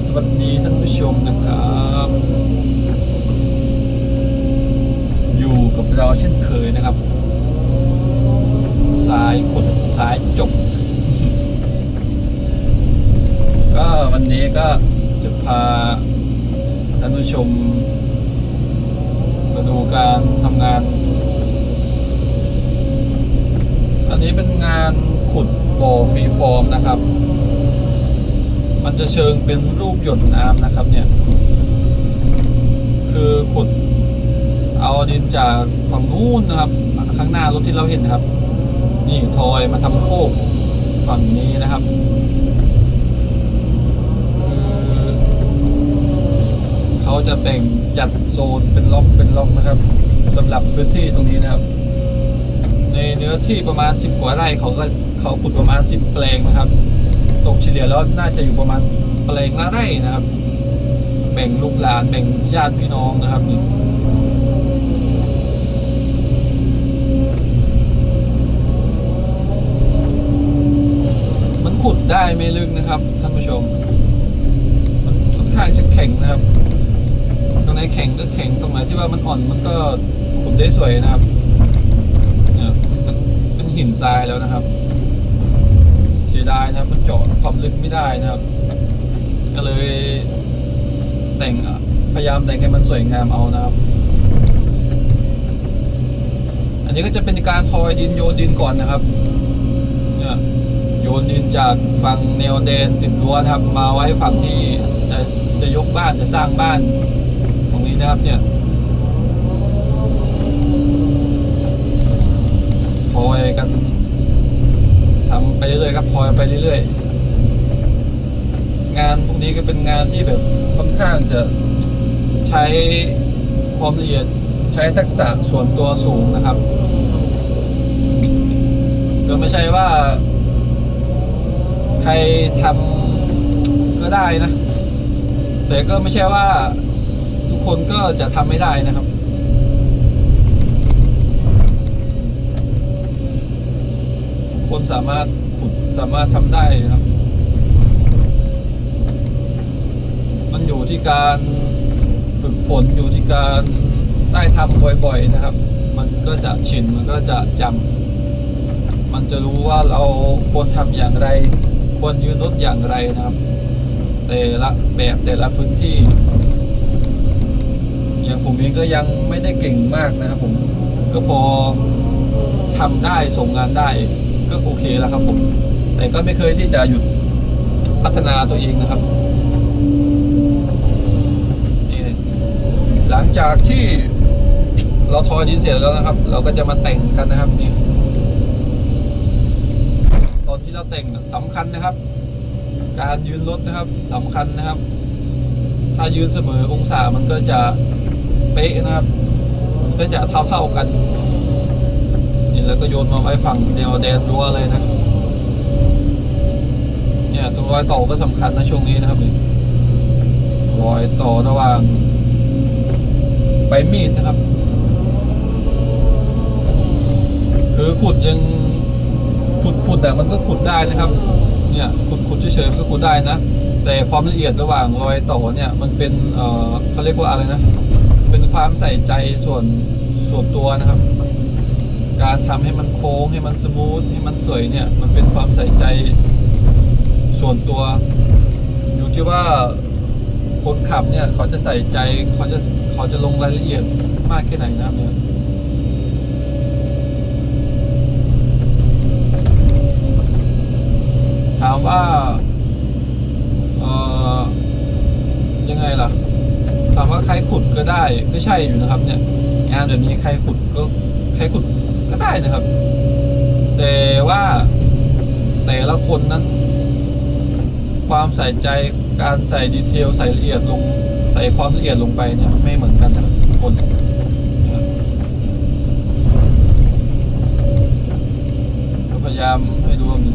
สวัสดีท่านผู้ชมนะครับ อยู่กับเราเช่นเคยนะครับ สายขุดสายจบ ก็วันนี้ก็จะพาท่านผู้ชม มาดูการทำงาน อันนี้เป็นงานขุดบ่อฟรีฟอร์มนะครับ มันจะเชิงเป็นรูปหยดน้ำนะครับเนี่ย คือขุดเอาดินจากฝั่งนู้นนะครับ ข้างหน้ารถที่เราเห็นนะครับ นี่ทอยมาทำโคกฝั่งนี้นะครับคือเขาจะแบ่งจัดโซนเป็นล็อกเป็นล็อกนะครับสำหรับพื้นที่ตรงนี้นะครับ ในเนื้อที่ประมาณ 10 กว่าไร่เขาก็เขาขุดประมาณ 10 แปลงนะครับ ตกเฉลี่ยแล้วน่าจะอยู่ประมาณแปลงละไร่นะครับ แบ่งลูกหลานแบ่งญาติพี่น้องนะครับนี่มันขุดได้ไม่ลึกนะครับ ท่านผู้ชม มันค่อนข้างจะแข็งนะครับ ตรงไหนแข็งก็แข็งตรงไหนที่ว่ามันอ่อนมันก็ขุดได้สวยนะครับเนี่ยมันเป็นหินทรายแล้วนะครับ ยดายนะครับมันเจาะความลึกไม่ได้นะครับ ก็เลยแต่งพยายามแต่งให้มันสวยงามเอานะครับ อันนี้ก็จะเป็นการทอยดินโยนดินก่อนนะครับ เนี่ยโยนดินจากฝั่งแนวแดนติดรั้วครับมาไว้ฝั่งที่จะจะยกบ้านจะสร้างบ้าน ตรงนี้นะครับเนี่ย ไปเรื่อยๆ งานพวกนี้ก็เป็นงานที่แบบค่อนข้างจะใช้ความละเอียดใช้ทักษะส่วนตัวสูงนะครับ ก็ไม่ใช่ว่า ใครทำก็ได้นะ แต่ก็ไม่ใช่ว่าทุกคนก็จะทำไม่ได้นะครับคนสามารถ สามารถทำได้นะครับ มันอยู่ที่การฝึกฝนอยู่ที่การได้ทำบ่อยๆนะครับ มันก็จะชินมันก็จะจำมันจะรู้ว่าเราควรทำอย่างไร ควรยืนรถอย่างไรนะครับ แต่ละแบบแต่ละพื้นที่ อย่างผมเองก็ยังไม่ได้เก่งมากนะครับผมก็พอทำได้ส่งงานได้ ก็โอเคแล้วครับผม แต่ก็ไม่เคยที่จะหยุดพัฒนาตัวเองนะครับนี่หลังจากที่เราทอยดินเสร็จแล้วนะครับ เราก็จะมาแต่งกันนะครับนี่ตอนที่เราแต่งน่ะสำคัญนะครับ การยืนรถนะครับสำคัญนะครับ ถ้ายืนเสมอองศามันก็จะเป๊ะนะครับ ก็จะเท่าเท่าๆกัน นี่แล้วก็โยนมาไว้ฝั่งแนวแดนรั้วเลยนะ เนี่ยตรงรอยต่อก็สำคัญนะช่วงนี้นะครับนี่รอยต่อระหว่างใบมีดนะครับ คือขุดยังขุดขุดแต่มันก็ขุดได้นะครับ เนี่ยขุดขุดเฉยๆมันก็ขุดได้นะ แต่ความละเอียดระหว่างรอยต่อเนี่ยมันเป็นเออเขาเรียกว่าอะไรนะ เป็นความใส่ใจส่วนส่วนตัวนะครับ การทำให้มันโค้งให้มันสมูทให้มันสวยเนี่ยมันเป็นความใส่ใจส่วนตัว อยู่ที่ว่าคนขับเนี่ยเขาจะใส่ใจเขาจะเขาจะลงรายละเอียดมากแค่ไหนนะครับเนี่ยถามว่าเอ่อยังไงล่ะถามว่าใครขุดก็ได้ก็ใช่อยู่นะครับเนี่ยงานแบบนี้ใครขุดก็ใครขุด ก็ได้นะครับ แต่ว่าแต่ละคนนั้น ความใส่ใจการใส่ดีเทลใส่ละเอียดลงใส่ความละเอียดลงไปเนี่ย ไม่เหมือนกันนะครับทุกคนพยายามให้ดูว่ามัน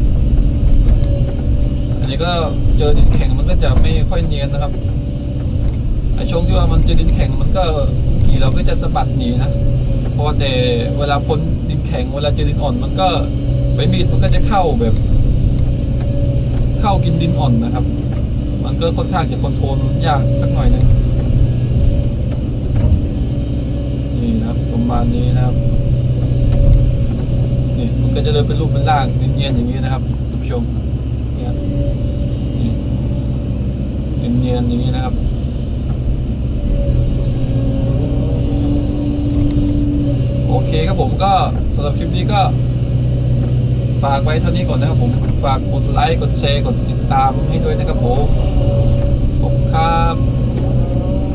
อันนี้ก็เจอดินแข็งมันก็จะไม่ค่อยเนียนนะครับไอช่วงที่ว่ามันเจอดินแข็งมันก็ทีเราก็จะสะบัดหนีนะ พราะแต่เวลาพ้นดินแข็งเวลาเจอดินอ่อน มันก็ใบมีดมันก็จะเข้าแบบ เข้ากินดินอ่อนนะครับ มันก็ค่อนข้างจะคอนโทรลยากสักหน่อยหนึงนี่นะครับประมาณนี้นะครับนี่มันก็จะเดินเป็นรูปเป็นร่างเนียนๆอย่างนี้นะครับท่านผู้ชมเนี่ยนี่เนียนๆอย่างนี้นะครับ โอเคครับผมก็สำหรับคลิปนี้ก็ฝากไว้เท่านี้ก่อนนะครับผมฝากกดไลค์กดแชร์กดติดตามให้ด้วยนะครับผมขอบคุณครับ